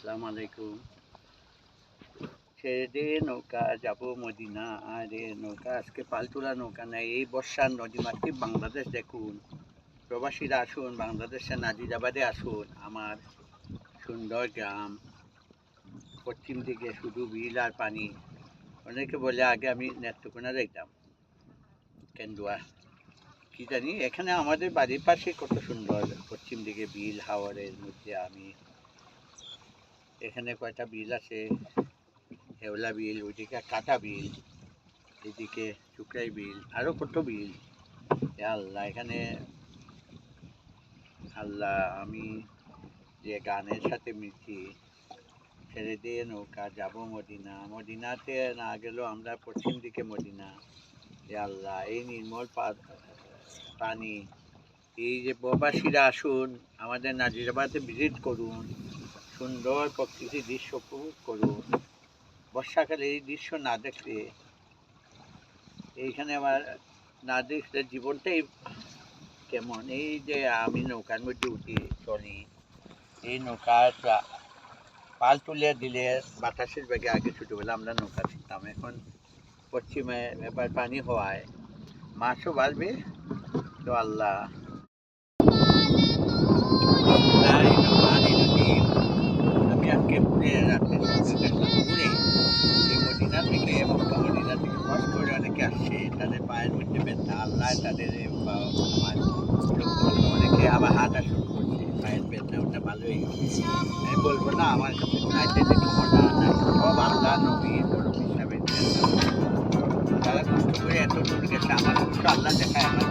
আসসালামু আলাইকুম। ছেড়ে নৌকা যাব মদিনা, আরে নৌকা, আজকে পালতোলা নৌকা নাই, এই বর্ষার নদীমাতৃক বাংলাদেশ দেখুন। প্রবাসীরা আসুন, বাংলাদেশের নাজিরাবাদে আসুন, আমার সুন্দর গ্রাম। পশ্চিম দিকে শুধু বিল আর পানি। অনেকে বলে, আগে আমি নেত্রকোনা দেখতাম কেন্দুয়া, কি জানি, এখানে আমাদের বাড়ির পাশে কত সুন্দর, পশ্চিম দিকে বিল হাওয়ারের মধ্যে আমি এখানে কয়টা বিল আছে? হেওলা বিল, ওইদিকে কাটা বিল, এদিকে চুকরাই বিল আরও কত বিল? আল্লাহ, এখানে আল্লাহ, আমি যে গানের সাথে মিলছি ছেড়ে দিয়ে নৌকা যাব মদিনা। মদিনাতে না গেলেও আমরা পশ্চিম দিকে মদিনা। এ আল্লাহ, এই নির্মল পানি, এই যে প্রবাসীরা আসুন, আমাদের নাজিরাবাদে ভিজিট করুন। সুন্দর প্রকৃতির দৃশ্য উপভোগ করুন। বর্ষাকালে এই দৃশ্য না দেখলে, এইখানে আমার না দেখলে জীবনটাই কেমন। এই যে আমি নৌকার মধ্যে উঠি চলি, এই নৌকাটা পাল তুলে দিলে বাতাসের বেগে আগে ছোটোবেলা আমরা নৌকা শিখতাম এখন পশ্চিমে এবার পানি হওয়ায় মাছও বাড়বে তো আল্লাহ আর এই পানি নদী আমি আজকে ঘুরে রাত্রে ঘুরে এই মদিনা থেকে মক্কা মদিনা থেকে কষ্ট করে অনেকে আসছে তাদের পায়ের মধ্যে ব্যথা আল্লাহ তাদের এ পা- আমার চোখ বন্ধ। অনেকে আবার হাঁটা শুরু করছে পায়ের ব্যথা ওটা ভালো হয়ে গেছে আমি বলব না আমার কাছে কোনো আইডেন্টি ক্ষমতা নাই সব আল্লাহ নবী বড় হিসাবে তারা কষ্ট করে এত দূর গেছে আমার কষ্ট আল্লাহ দেখায় আমার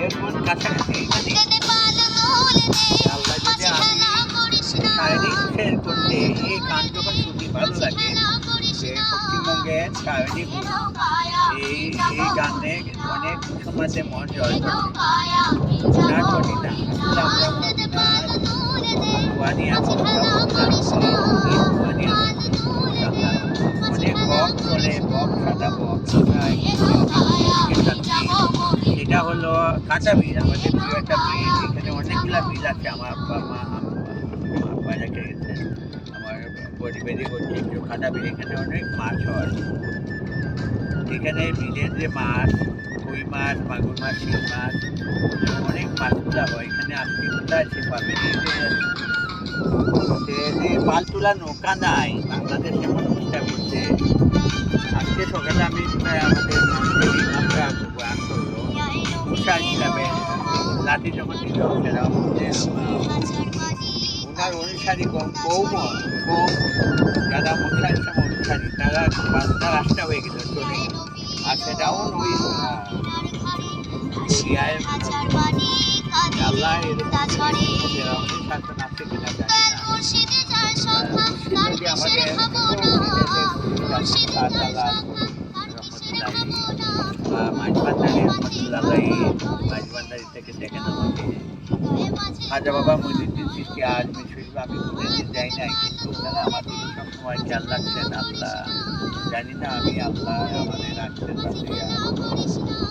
এরপর কাছাকাছি মানে আল্লাহ যদি আমি শারীরিক শেয়ার করতে এই গান যখন শুনি ভালো লাগে যে পশ্চিমবঙ্গে শারীরিক এই এই গানে অনেক সমাজে মন জয় করছে কাঁচা বীজ আমাদের প্রিয় একটা বীজ এখানে অনেকগুলা বীজ আছে, আমার রেখে গেছে। আমার পরিবারে করছে একটু কাঁটা বীজ এখানে অনেক মাছ হয়। এখানে বিলের যে মাছ কই মাছ, মাগুর মাছ, শিং মাছ অনেক মাছগুলা হয়। এখানে কোথায় আছে যে পাল তোলা নৌকা নাই, বাংলাদেশে মানুষটা বলছে আজকে সকালে আমি, আমাদের উষা হিসাবে লাঠি যখন দিল, সেটা ওনার অনুসারী কম কৌম যারা মশা হিসাবে অনুসারী, তারা পাঁচটা রাস্তা হয়ে গেল চলে। গেল আর সেটাও ওই আল্লাহ এরকম শাসন কিনা জানি না থেকে দেখেন আমাকে বাবা মহিউদ্দিন সৃষ্টি আজ শরীফ আমি কোনোদিন যাই নাই কিন্তু তারা আমাদের আল্লাহ জানি না আমি আল্লাহ আমাদের রাখছেন পাশে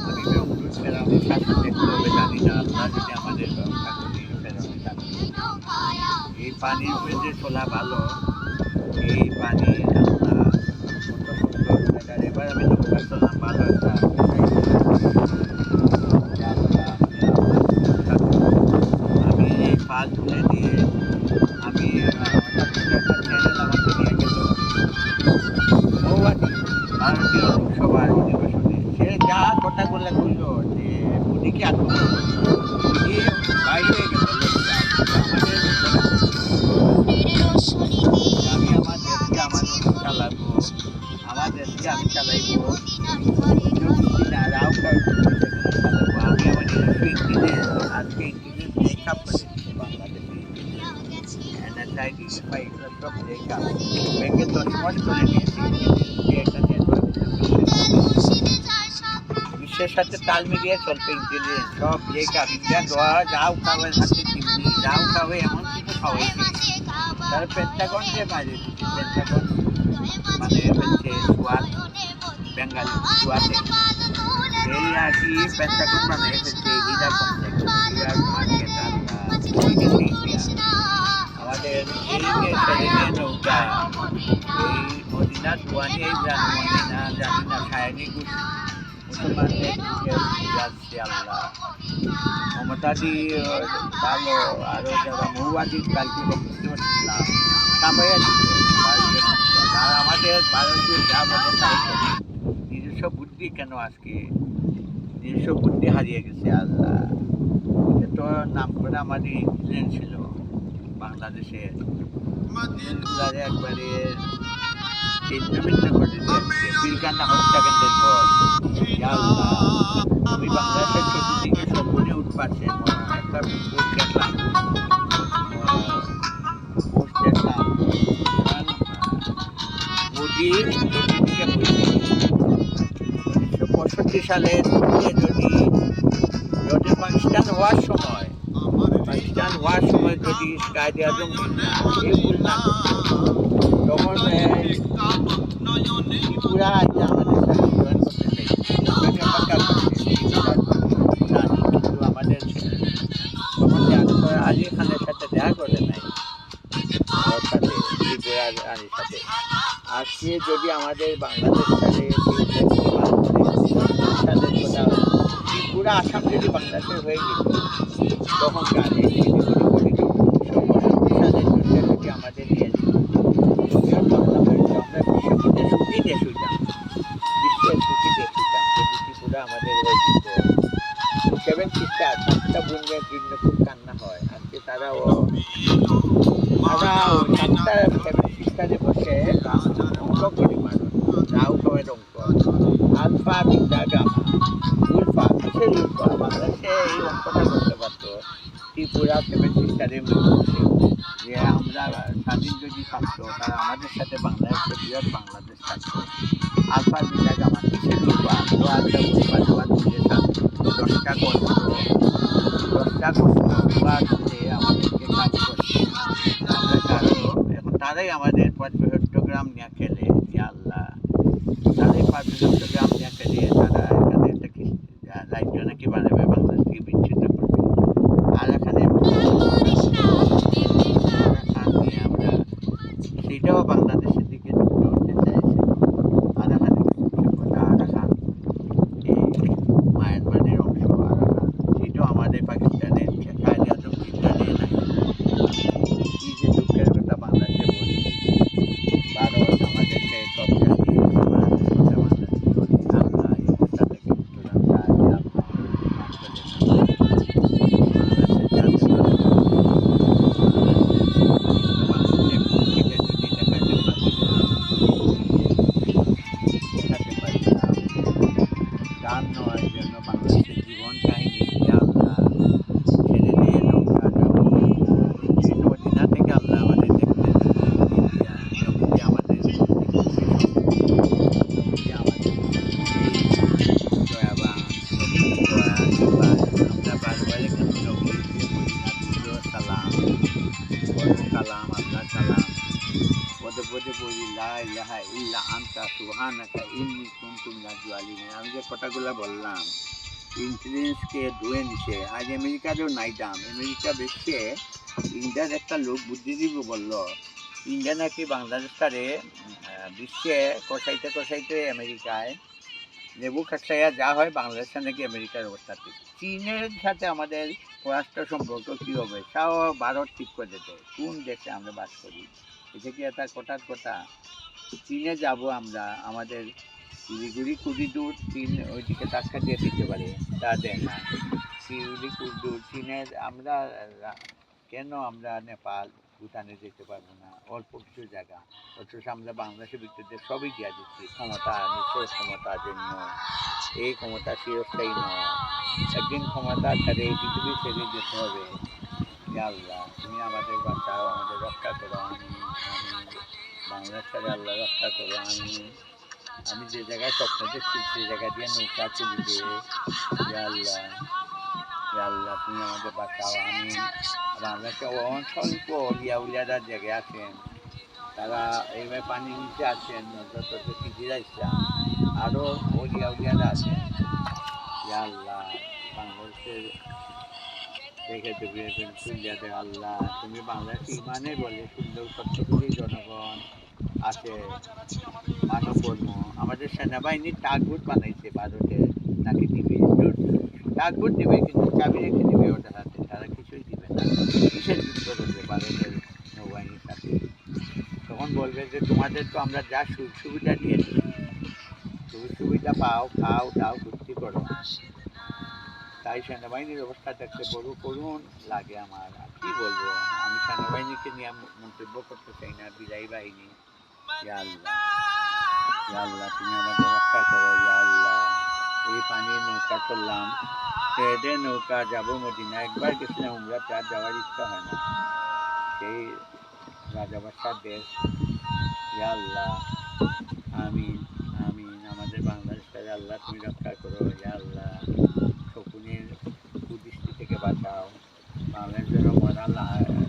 আমি অনুরোধ করলাম শাসন দেখতে হবে জানি না আল্লাহ যদি আমাদের রক্ষা এই পানির মধ্যে চলা ভালো, এই পানি Thank you. সাথে তাল মিলিয়ে চলবে ইন্টেলিজেন্স সব ব্রেকআপ ইন্ডিয়া দোয়া যাও খাবে হাতে চিমনি, যাও খাবে এমন কিছু খাওয়াইছে তার পেন্টাগন যে বাইরে পেন্টাগন মানে হচ্ছে সোয়াদ বেঙ্গালি সোয়াতে এই আর কি পেন্টাগন মানে হচ্ছে ইন্ডিয়া আমাদের এই যে মদিনা জানি না সায়নি মুসলমানদের মমতাদি ভালো আরও যারা আর আমাদের ভারতীয় যা বলে তাই। নিজস্ব বুদ্ধি কেন আজকে নিজস্ব বুদ্ধি হারিয়ে গেছে আল্লাহ তো নাম করে আমাদের ইংল্যান্ড ছিল বাংলাদেশে ইংল্যান্ডগুলারে একবারে ছিন্ন ভিন্ন করে দিয়েছে পিলকান্না হত্যাকাণ্ডের পর পঁয়ষট্টি সালে যদি যদি পাকিস্তান হওয়ার সময় পাকিস্তান হওয়ার সময় যদি কায়দে আজম তখন ত্রিপুরা আলী খানের সাথে দেখা করে নাই। ওর সাথে ত্রিপুরার রানীর সাথে। আজকে যদি আমাদের বাংলাদেশ সাথে ত্রিপুরা আসাম যদি বাংলাদেশের হয়ে গেছে, তখন গানে শিলিগুড়ি করে সালের যুদ্ধে যদি আমাদের নিয়ে যেত বাংলা হয়েছে আমরা বিশ্বমধ্যে সিস্টারের মধ্যে। যে আমরা স্বাধীন যদি থাকতো তারা আমাদের সাথে বাংলাদেশে বৃহৎ বাংলাদেশ থাকতো। আলফা করছে। আমরা এখন তারাই আমাদের পাঁচ গ্রাম নিয়ে খেলে ইয়া আল্লাহ। তারাই পাঁচ গ্রাম আমি যে কথাগুলো বললাম ইন্সুরেন্সকে ধুয়ে নিছে। আজ আমেরিকারও নাই দাম। আমেরিকা বেশছে ইন্ডিয়ার একটা লোক বুদ্ধিজীবী বলল, ইন্ডিয়া নাকি বাংলাদেশটারে বিশ্বে কষাইতে কষাইতে আমেরিকায় লেবু খাটাইয়া যা হয় বাংলাদেশে নাকি আমেরিকার অবস্থা ঠিক চীনের সাথে আমাদের পররাষ্ট্র সম্পর্ক কী হবে? তাও ভারত ঠিক করে দেবে কোন দেশে আমরা বাস করি? এটা কি একটা কথার কথা, চীনে যাব আমরা, আমাদের শিলিগুড়ি কুড়ি দূর, চীন ওইদিকে ধাক্কা দিয়ে দিতে পারে, তা দেয় না। শিলিগুড়ি কুড়ি দূর, চীনের আমরা, কেন আমরা নেপাল, ভুটানে যেতে পারব না? অল্প কিছু জায়গা। অথচ আমরা বাংলাদেশের ভিতরে সবই দিয়া দিচ্ছি, ক্ষমতা নিশ্চয় ক্ষমতার জন্য এই ক্ষমতা চিরস্থায়ী নয়। একদিন ক্ষমতা ছেড়ে এই পৃথিবী ছেড়ে যেতে হবে। আল্লাহ, তুমি আমাদের বাঁচাও, আমাদের রক্ষা করো, আমি বাংলাদেশ ছেড়ে আল্লাহ রক্ষা করো, আমি আমি যে জায়গায় স্বপ্ন দেখছি, সেই জায়গা দিয়ে নৌকা চলবে ইয়া আল্লাহ আল্লাহ, তুমি আমাদের বাঁচাও। আমি বাংলাদেশে অসংখ্য উলিয়া উলিয়ারা জায়গায় আছেন। তারা এইভাবে পানির নিচে আছেন যত কিজিরা ইসলাম আরও উলিয়া উলিয়ারা আছেন। আল্লাহ, বাংলাদেশের দেখে তুমি সুন্দর আল্লাহ, তুমি বাংলাদেশ ইমানে বলে সুন্দর কতগুলি জনগণ আছে মানব কর্ম আমাদের সেনাবাহিনীর টাকবুট বানাইছে ভারতে, নাকি দিবে? টাকবুট দিবে, কিন্তু চাবি রেখে দিবে ওটা হাতে, তারা কিছুই দিবে না। কিসের যুদ্ধ করবে ভারতের নৌবাহিনীর সাথে? তখন বলবে যে, তোমাদের তো আমরা যা সুযোগ সুবিধা দিয়েছি সুযোগ সুবিধা পাও, খাও, দাও, ফুর্তি করো। তাই সেনাবাহিনীর অবস্থা দেখতে বড় করুণ লাগে আমার। কি বলব? আমি সেনাবাহিনীকে নিয়ে মন্তব্য করতে চাই না, বিদায়ী বাহিনী। ইয়া আল্লাহ ইয়া আল্লাহ, তুমি আমাদের রক্ষা করো, ইয়া আল্লাহ। এই পানি নৌকা চললাম ট্রেডে নৌকা যাব মদিনা একবার গেছিলাম আমরা তার যাওয়ার ইচ্ছা হয় না। সেই রাজাবাসার দেশ। ইয়া আল্লাহ, আমিন আমিন। আমাদের বাংলাদেশের আল্লাহ তুমি রক্ষা করো, ইয়া আল্লাহ। শকুনের কুদৃষ্টি থেকে বাঁচাও। বাংলাদেশের মরা লা-